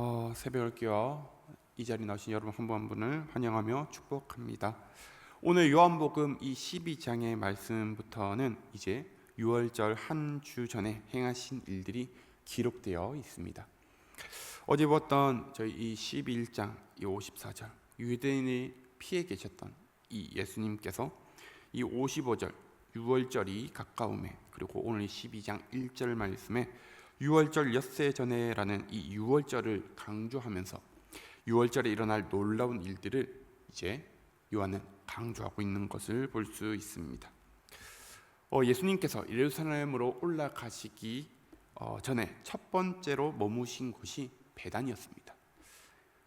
어, 새벽을 끼워 이 자리에 나오신 여러분 한 분 한 분을 환영하며 축복합니다. 오늘 요한복음 이 12장의 말씀부터는 이제 6월절 한 주 전에 행하신 일들이 기록되어 있습니다. 어제 봤던 저희 이 11장 이 54절 유대인이 피해 계셨던 이 예수님께서 이 55절 6월절이 가까움에 그리고 오늘 12장 1절 말씀에 6월절 엿새 전에라는 이 6월절을 강조하면서 6월절에 일어날 놀라운 일들을 이제 요한은 강조하고 있는 것을 볼 수 있습니다. 어, 예수님께서 예루살렘으로 올라가시기 어, 전에 첫 번째로 머무신 곳이 베단이었습니다.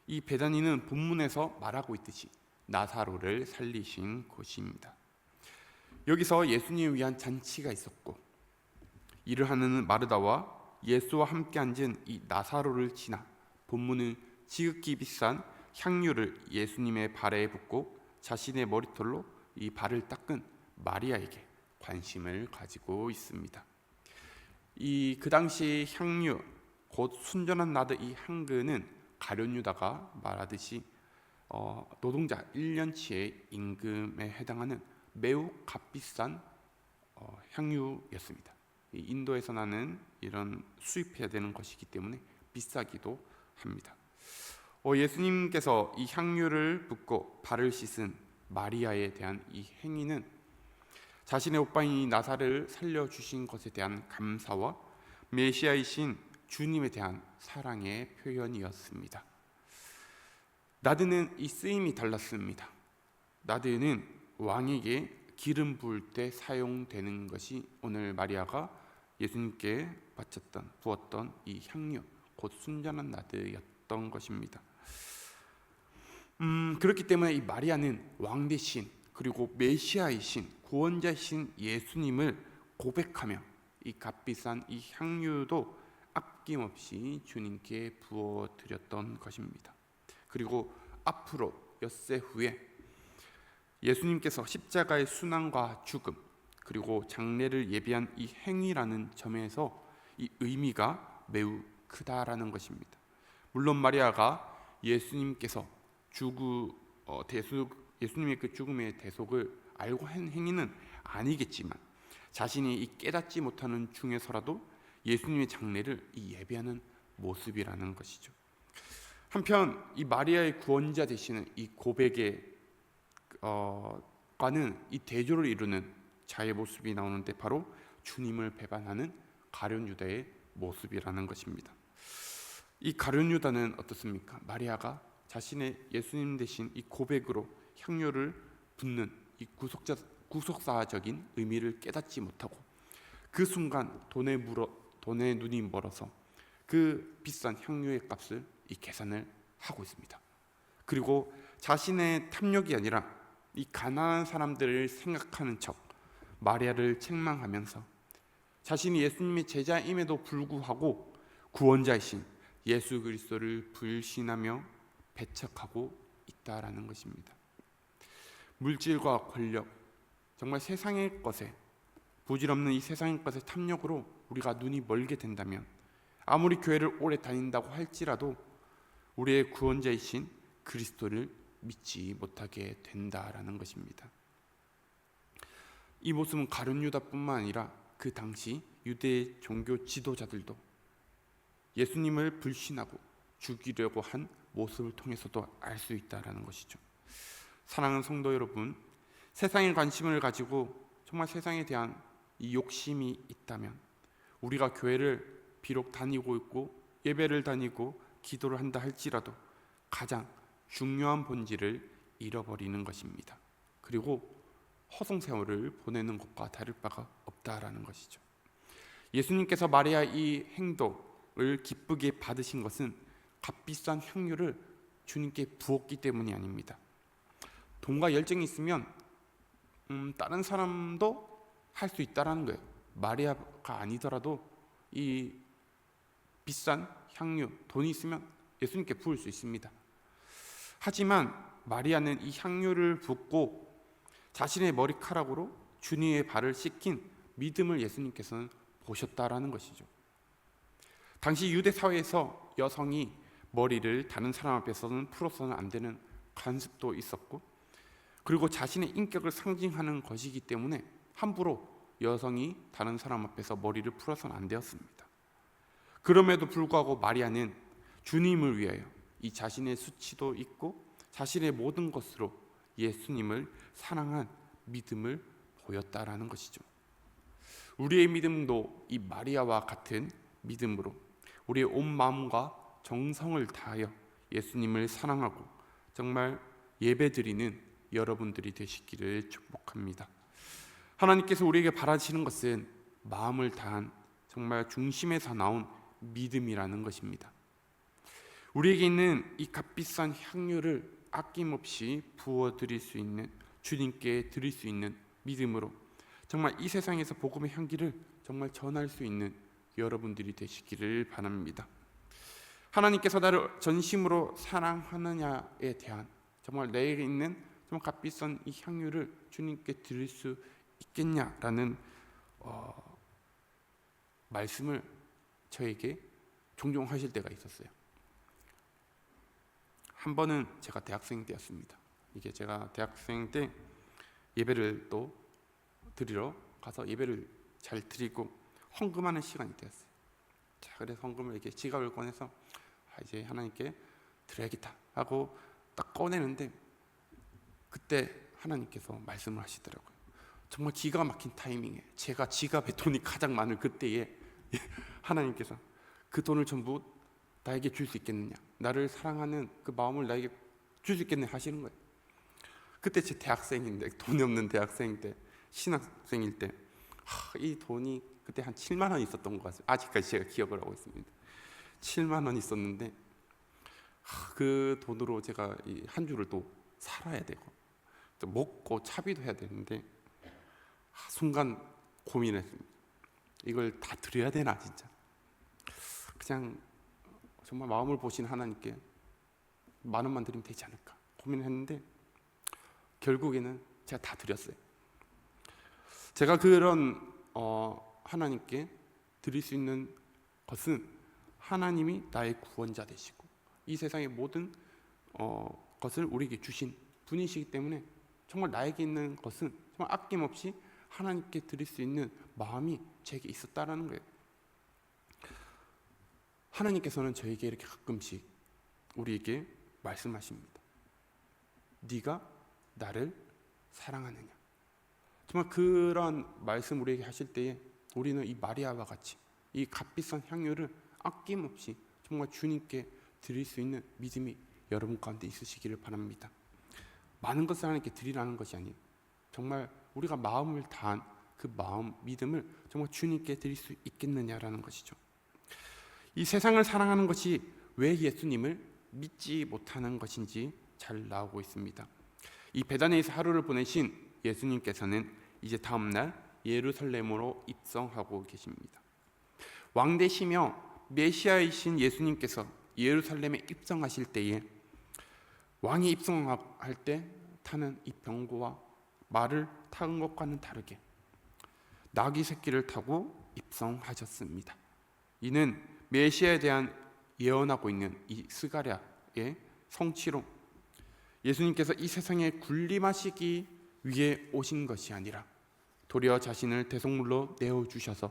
이 베단이는 본문에서 말하고 있듯이 나사로를 살리신 곳입니다. 여기서 예수님을 위한 잔치가 있었고 일을 하는 마르다와 예수와 함께 앉은 이 나사로를 지나 본문은 지극히 비싼 향유를 예수님의 발에 붓고 자신의 머리털로 이 발을 닦은 마리아에게 관심을 가지고 있습니다. 이 그 당시 향유 곧 순전한 나드 이 향근은 가룟 유다가 말하듯이 어, 노동자 1년치의 임금에 해당하는 매우 값비싼 어, 향유였습니다. 이 인도에서 나는 이런 수입해야 되는 것이기 때문에 비싸기도 합니다. 어, 예수님께서 이 향유를 붓고 발을 씻은 마리아에 대한 이 행위는 자신의 오빠인 이 나사를 살려 주신 것에 대한 감사와 메시아이신 주님에 대한 사랑의 표현이었습니다. 나드는 이 쓰임이 달랐습니다. 나드는 왕에게 기름 부을 때 사용되는 것이 오늘 마리아가 예수님께 바쳤던 부었던 이 향유 곧 순전한 나드였던 것입니다. 음, 그렇기 때문에 이 마리아는 왕 대신 그리고 메시아이신 구원자이신 예수님을 고백하며 이 값비싼 이 향유도 아낌없이 주님께 부어 드렸던 것입니다. 그리고 앞으로 엿새 후에 예수님께서 십자가의 순환과 죽음 그리고 장례를 예비한 이 행위라는 점에서 이 의미가 매우 크다라는 것입니다. 물론 마리아가 예수님께서 죽우 어, 대속 예수님의 그 죽음의 대속을 알고 한 행위는 아니겠지만 자신이 이 깨닫지 못하는 중에서라도 예수님의 장례를 이 예배하는 모습이라는 것이죠. 한편 이 마리아의 구원자 되시는 이 고백의 어, 과는 이 대조를 이루는 자의 모습이 나오는데 바로 주님을 배반하는 가룟 유다의 모습이라는 것입니다. 이 가룟 유다는 어떻습니까? 마리아가 자신의 예수님 대신 이 고백으로 향료를 붓는 이 구속자 구속사적인 의미를 깨닫지 못하고 그 순간 돈에 물어 돈에 눈이 멀어서 그 비싼 향료의 값을 이 계산을 하고 있습니다. 그리고 자신의 탐욕이 아니라 이 가난한 사람들을 생각하는 척 마리아를 책망하면서 자신이 예수님의 제자임에도 불구하고 구원자이신 예수 그리스도를 불신하며 배척하고 있다라는 것입니다. 물질과 권력, 정말 세상의 것에 부질없는 이 세상의 것의 탐욕으로 우리가 눈이 멀게 된다면 아무리 교회를 오래 다닌다고 할지라도 우리의 구원자이신 그리스도를 믿지 못하게 된다라는 것입니다. 이 모습은 가룟 유다뿐만 아니라 그 당시 유대 종교 지도자들도 예수님을 불신하고 죽이려고 한 모습을 통해서도 알 수 있다라는 것이죠. 사랑하는 성도 여러분, 세상에 관심을 가지고 정말 세상에 대한 이 욕심이 있다면 우리가 교회를 비록 다니고 있고 예배를 다니고 기도를 한다 할지라도 가장 중요한 본질을 잃어버리는 것입니다. 그리고 허송 세월을 보내는 것과 다를 바가 없다라는 것이죠. 예수님께서 마리아 이 행동을 기쁘게 받으신 것은 값비싼 향유를 주님께 부었기 때문이 아닙니다. 돈과 열정이 있으면 음, 다른 사람도 할 수 있다라는 거예요. 마리아가 아니더라도 이 비싼 향유, 돈이 있으면 예수님께 부을 수 있습니다. 하지만 마리아는 이 향유를 붓고 자신의 머리카락으로 주님의 발을 씻긴 믿음을 예수님께서는 보셨다라는 것이죠. 당시 유대 사회에서 여성이 머리를 다른 사람 앞에서는 풀어서는 안 되는 관습도 있었고 그리고 자신의 인격을 상징하는 것이기 때문에 함부로 여성이 다른 사람 앞에서 머리를 풀어서는 안 되었습니다. 그럼에도 불구하고 마리아는 주님을 위하여 이 자신의 수치도 있고 자신의 모든 것으로 예수님을 사랑한 믿음을 보였다라는 것이죠. 우리의 믿음도 이 마리아와 같은 믿음으로 우리의 온 마음과 정성을 다하여 예수님을 사랑하고 정말 예배드리는 여러분들이 되시기를 축복합니다. 하나님께서 우리에게 바라시는 것은 마음을 다한 정말 중심에서 나온 믿음이라는 것입니다. 우리에게 있는 이 값비싼 향유를 아낌없이 부어 드릴 수 있는 주님께 드릴 수 있는 믿음으로 정말 이 세상에서 복음의 향기를 정말 전할 수 있는 여러분들이 되시기를 바랍니다. 하나님께서 나를 전심으로 사랑하느냐에 대한 정말 내게 있는 정말 값비싼 이 향유를 주님께 드릴 수 있겠냐라는 어, 말씀을 저에게 종종 하실 때가 있었어요. 한 번은 제가 대학생 때였습니다. 이게 제가 대학생 때 예배를 또 드리러 가서 예배를 잘 드리고 헌금하는 시간이 되었어요. 자, 그래서 헌금을 이렇게 지갑을 꺼내서 아, 이제 하나님께 드려야겠다 하고 딱 꺼내는데 그때 하나님께서 말씀을 하시더라고요. 정말 기가 막힌 타이밍에 제가 지갑에 돈이 가장 많을 그때에 하나님께서 그 돈을 전부 나에게 줄 수 있겠느냐? 나를 사랑하는 그 마음을 나에게 줄 수 있겠느냐 하시는 거예요. 그때 제 대학생인데 돈이 없는 대학생 때 신학생일 때 이 돈이 그때 한 7만 원 있었던 것 같아요 아직까지 제가 기억을 하고 있습니다. 7만 원 있었는데 하, 그 돈으로 제가 이한 주를 또 살아야 되고 또 먹고 차비도 해야 되는데 하, 순간 고민했습니다. 이걸 다 드려야 되나 진짜? 그냥 정말 마음을 보신 하나님께 만 원만 드리면 되지 않을까 고민했는데 결국에는 제가 다 드렸어요. 제가 그런 어, 하나님께 드릴 수 있는 것은 하나님이 나의 구원자 되시고 이 세상의 모든 어, 것을 우리에게 주신 분이시기 때문에 정말 나에게 있는 것은 정말 아낌없이 하나님께 드릴 수 있는 마음이 제게 있었다라는 거예요. 하나님께서는 저에게 이렇게 가끔씩 우리에게 말씀하십니다. 네가 나를 사랑하느냐. 정말 그런 말씀 우리에게 하실 때에 우리는 이 마리아와 같이 이 값비싼 향유를 아낌없이 정말 주님께 드릴 수 있는 믿음이 여러분 가운데 있으시기를 바랍니다. 많은 것을 하나님께 드리라는 것이 아니에요. 정말 우리가 마음을 다한 그 마음, 믿음을 정말 주님께 드릴 수 있겠느냐라는 것이죠. 이 세상을 사랑하는 것이 왜 예수님을 믿지 못하는 것인지 잘 나오고 있습니다. 이 베다니에서 하루를 보내신 예수님께서는 이제 다음 날 예루살렘으로 입성하고 계십니다. 왕 되시며 메시아이신 예수님께서 예루살렘에 입성하실 때에 왕이 입성할 때 타는 이 병거와 말을 타는 것과는 다르게 나귀 새끼를 타고 입성하셨습니다. 이는 메시아에 대한 예언하고 있는 이 스가랴의 성취로 예수님께서 이 세상에 군림하시기 위해 오신 것이 아니라 도리어 자신을 대속물로 내어 주셔서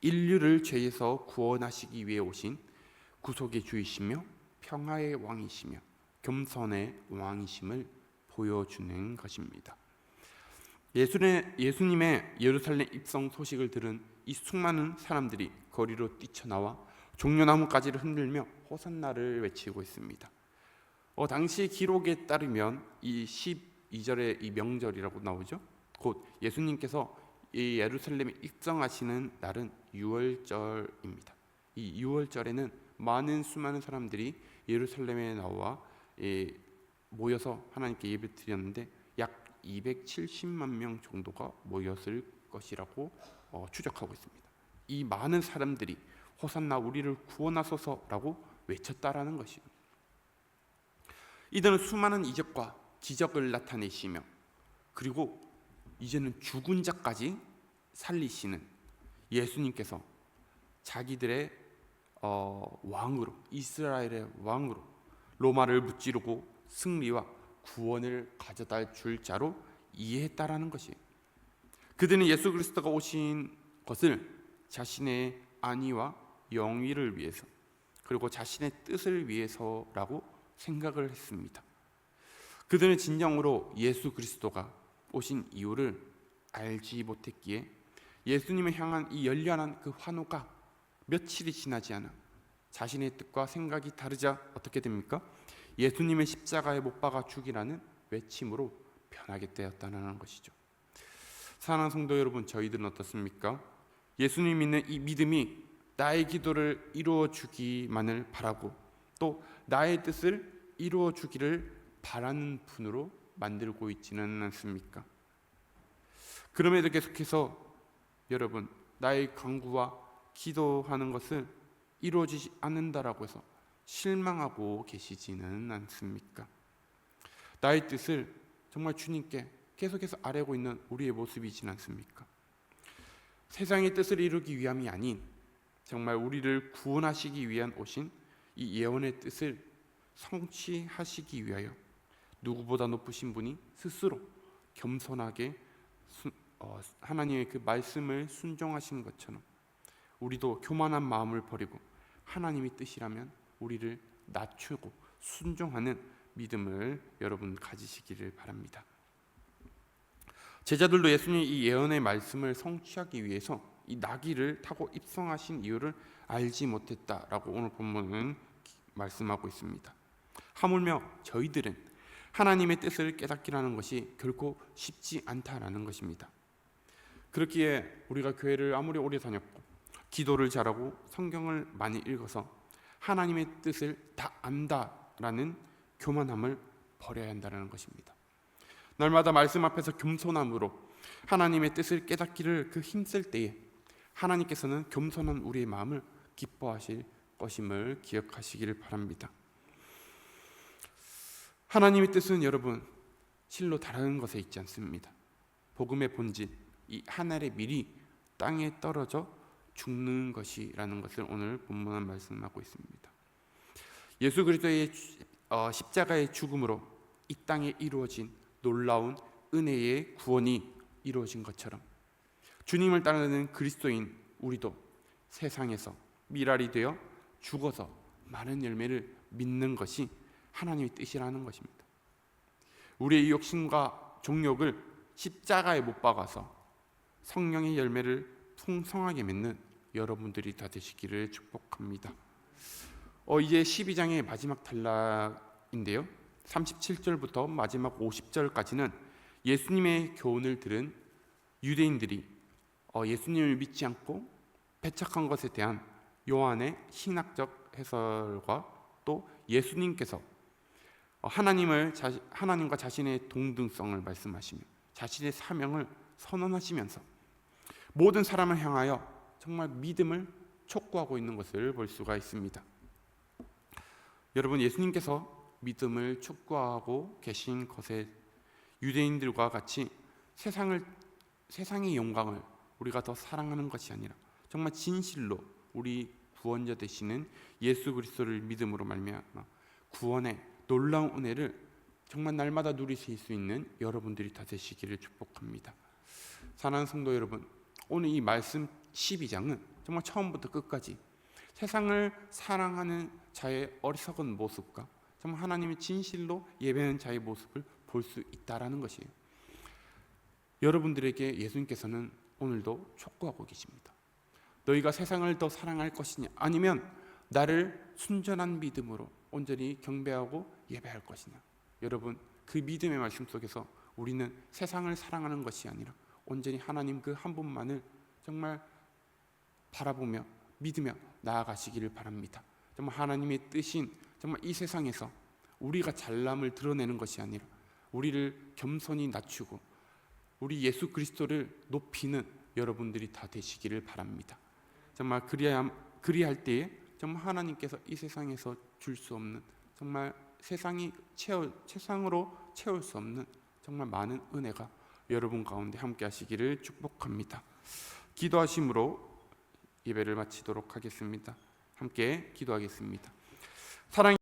인류를 죄에서 구원하시기 위해 오신 구속의 주이시며 평화의 왕이시며 겸손의 왕이심을 보여주는 것입니다. 예수의, 예수님의 예루살렘 입성 소식을 들은 이 수많은 사람들이 거리로 뛰쳐나와 종려나무까지를 흔들며 호산나를 외치고 있습니다. 어, 당시 기록에 따르면 이 12절의 이 명절이라고 나오죠. 곧 예수님께서 이 예루살렘에 입성하시는 날은 6월절입니다. 이 6월절에는 많은 수많은 사람들이 예루살렘에 나와 예, 모여서 하나님께 예배 드렸는데 약 270만 명 정도가 모였을 것이라고 어, 추적하고 있습니다. 이 많은 사람들이 호산나 우리를 구원하소서라고 외쳤다라는 것이요. 이들은 수많은 이적과 기적을 나타내시며 그리고 이제는 죽은 자까지 살리시는 예수님께서 자기들의 어, 왕으로 이스라엘의 왕으로 로마를 무찌르고 승리와 구원을 가져다 줄 자로 이해했다라는 것이에요. 그들은 예수 그리스도가 오신 것을 자신의 안위와 영위를 위해서 그리고 자신의 뜻을 위해서라고 생각을 했습니다. 그들은 진정으로 예수 그리스도가 오신 이유를 알지 못했기에 예수님을 향한 이 열렬한 그 환호가 며칠이 지나지 않아 자신의 뜻과 생각이 다르자 어떻게 됩니까? 예수님의 십자가에 못 박아 죽이라는 외침으로 변하게 되었다는 것이죠. 사랑하는 성도 여러분, 저희들은 어떻습니까? 예수님 믿는 이 믿음이 나의 기도를 이루어 주기만을 바라고 또 나의 뜻을 이루어 주기를 바라는 분으로 만들고 있지는 않습니까? 그럼에도 계속해서 여러분 나의 강구와 기도하는 것을 이루어지지 않는다라고 해서 실망하고 계시지는 않습니까? 나의 뜻을 정말 주님께 계속해서 아뢰고 있는 우리의 모습이진 않습니까? 세상의 뜻을 이루기 위함이 아닌 정말 우리를 구원하시기 위한 오신 이 예언의 뜻을 성취하시기 위하여 누구보다 높으신 분이 스스로 겸손하게 수, 어, 하나님의 그 말씀을 순종하신 것처럼 우리도 교만한 마음을 버리고 하나님의 뜻이라면 우리를 낮추고 순종하는 믿음을 여러분 가지시기를 바랍니다. 제자들도 예수님 이 예언의 말씀을 성취하기 위해서 이 나귀를 타고 입성하신 이유를 알지 못했다라고 오늘 본문은 말씀하고 있습니다. 하물며 저희들은 하나님의 뜻을 깨닫기라는 것이 결코 쉽지 않다라는 것입니다. 그렇기에 우리가 교회를 아무리 오래 다녔고 기도를 잘하고 성경을 많이 읽어서 하나님의 뜻을 다 안다라는 교만함을 버려야 한다는 것입니다. 날마다 말씀 앞에서 겸손함으로 하나님의 뜻을 깨닫기를 그 힘쓸 때에 하나님께서는 겸손한 우리의 마음을 기뻐하실 것임을 기억하시기를 바랍니다. 하나님의 뜻은 여러분 실로 다른 것에 있지 않습니다. 복음의 본질 이 하늘의 밀이 땅에 떨어져 죽는 것이라는 것을 오늘 본문은 말씀하고 있습니다. 예수 그리스도의 어, 십자가의 죽음으로 이 땅에 이루어진 놀라운 은혜의 구원이 이루어진 것처럼 주님을 따르는 그리스도인 우리도 세상에서 미랄이 되어 죽어서 많은 열매를 믿는 것이 하나님의 뜻이라는 것입니다. 우리의 욕심과 종욕을 십자가에 못 박아서 성령의 열매를 풍성하게 맺는 여러분들이 다 되시기를 축복합니다. 어, 이제 12장의 마지막 단락인데요. 37절부터 마지막 50절까지는 예수님의 교훈을 들은 유대인들이 어, 예수님을 믿지 않고 배척한 것에 대한 요한의 신학적 해설과 또 예수님께서 어, 하나님을 자, 하나님과 자신의 동등성을 말씀하시며 자신의 사명을 선언하시면서 모든 사람을 향하여 정말 믿음을 촉구하고 있는 것을 볼 수가 있습니다. 여러분 예수님께서 믿음을 촉구하고 계신 것에 유대인들과 같이 세상을 세상의 영광을 우리가 더 사랑하는 것이 아니라 정말 진실로 우리 구원자 되시는 예수 그리스도를 믿음으로 말미암아 구원의 놀라운 은혜를 정말 날마다 누리실 수 있는 여러분들이 다 되시기를 축복합니다. 사랑하는 성도 여러분, 오늘 이 말씀 12장은 정말 처음부터 끝까지 세상을 사랑하는 자의 어리석은 모습과 정말 하나님의 진실로 예배하는 자의 모습을 볼 수 있다라는 것이에요. 여러분들에게 예수님께서는 오늘도 촉구하고 계십니다. 너희가 세상을 더 사랑할 것이냐 아니면 나를 순전한 믿음으로 온전히 경배하고 예배할 것이냐. 여러분 그 믿음의 말씀 속에서 우리는 세상을 사랑하는 것이 아니라 온전히 하나님 그 한 분만을 정말 바라보며 믿으며 나아가시기를 바랍니다. 정말 하나님의 뜻인 정말 이 세상에서 우리가 잘남을 드러내는 것이 아니라 우리를 겸손히 낮추고 우리 예수 그리스도를 높이는 여러분들이 다 되시기를 바랍니다. 정말 그리야 그리할 때에 정말 하나님께서 이 세상에서 줄 수 없는 정말 세상이 채울 세상으로 채울 수 없는 정말 많은 은혜가 여러분 가운데 함께 하시기를 축복합니다. 기도하심으로 예배를 마치도록 하겠습니다. 함께 기도하겠습니다. 사랑